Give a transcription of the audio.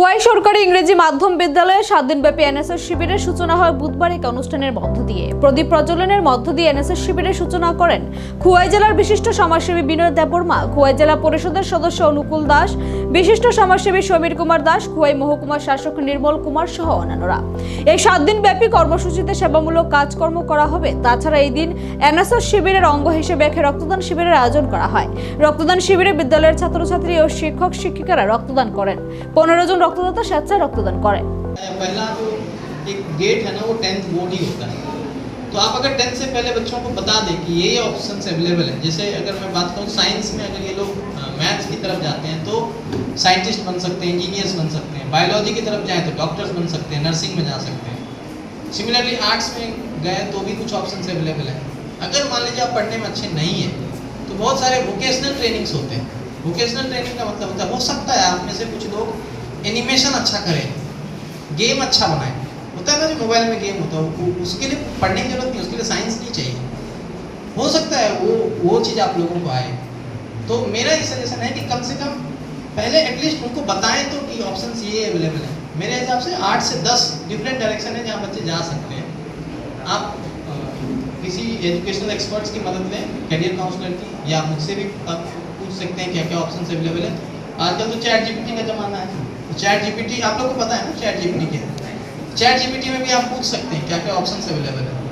খোয়াই সরকারি ইংরেজি মাধ্যম বিদ্যালয়ে সাত দিনব্যাপী এনএসএস শিবিরের সূচনা হয় বুধবার এক অনুষ্ঠানের মধ্য দিয়ে। প্রদীপ প্রজ্বলনের মধ্য দিয়ে এনএসএস শিবিরের সূচনা করেন খোয়াই জেলার বিশিষ্ট সমাজসেবী বিনয় দেববর্মা, খোয়াই জেলা পরিষদের সদস্য অনুকূল দাস, বিশিষ্ট সমাজসেবী সমীর কুমার দাস, খোয়াই মহকুমার শাসক নির্মল কুমার সহ অন্যান্যরা। এই সাত দিন ব্যাপী কর্মসূচিতে সেবামূলক কাজকর্ম করা হবে। তাছাড়া এই দিন এনএসএস শিবিরের অঙ্গ হিসেবে এক রক্তদান শিবিরের আয়োজন করা হয়। রক্তদান শিবিরে বিদ্যালয়ের ছাত্রছাত্রী ও শিক্ষক শিক্ষিকারা রক্তদান করেন। পনেরো জন রক্তদাতা স্বেচ্ছায় রক্তদান করেন पहला जो एक गेट है ना वो टेंथ बोर्ड ही होता है तो आप अगर टेंथ से पहले बच्चों को बता दें कि ये ये ऑप्शन अवेलेबल है जैसे अगर मैं बात करूँ साइंस में अगर ये लोग मैथ्स की तरफ जाते हैं तो साइंटिस्ट बन सकते हैं इंजीनियर्स बन सकते हैं बायोलॉजी की तरफ जाएँ तो डॉक्टर्स बन सकते हैं नर्सिंग में जा सकते हैं सिमिलरली आर्ट्स में गए तो भी कुछ ऑप्शन अवेलेबल हैं अगर मान लीजिए आप पढ़ने में अच्छे नहीं हैं तो बहुत सारे वोकेशनल ट्रेनिंग्स होते हैं वोकेशनल ट्रेनिंग का मतलब होता है हो सकता है आप में से कुछ लोग एनिमेशन अच्छा करें, गेम अच्छा बनाए। होता है ना जो मोबाइल में गेम होता है उसके लिए पढ़ने की ज़रूरत नहीं, उसके लिए साइंस नहीं चाहिए। हो सकता है वो वो चीज़ आप लोगों को आए। तो मेरा ये सजेशन है कि कम से कम पहले एटलीस्ट उनको बताएँ तो कि ऑप्शन ये अवेलेबल है। मेरे हिसाब से आठ से दस डिफरेंट डायरेक्शन है जहाँ बच्चे जा सकते हैं। आप किसी एजुकेशनल एक्सपर्ट्स की मदद लें करियर काउंसलर की, या मुझसे भी आप पूछ सकते हैं क्या क्या ऑप्शन अवेलेबल है। आजकल तो चैट जीपीटी का ज़माना है। चैट जीपीटी आप लोग को पता है ना चैट जीपीटी क्या है? चैट जीपीटी में भी आप पूछ सकते हैं क्या क्या ऑप्शन अवेलेबल है।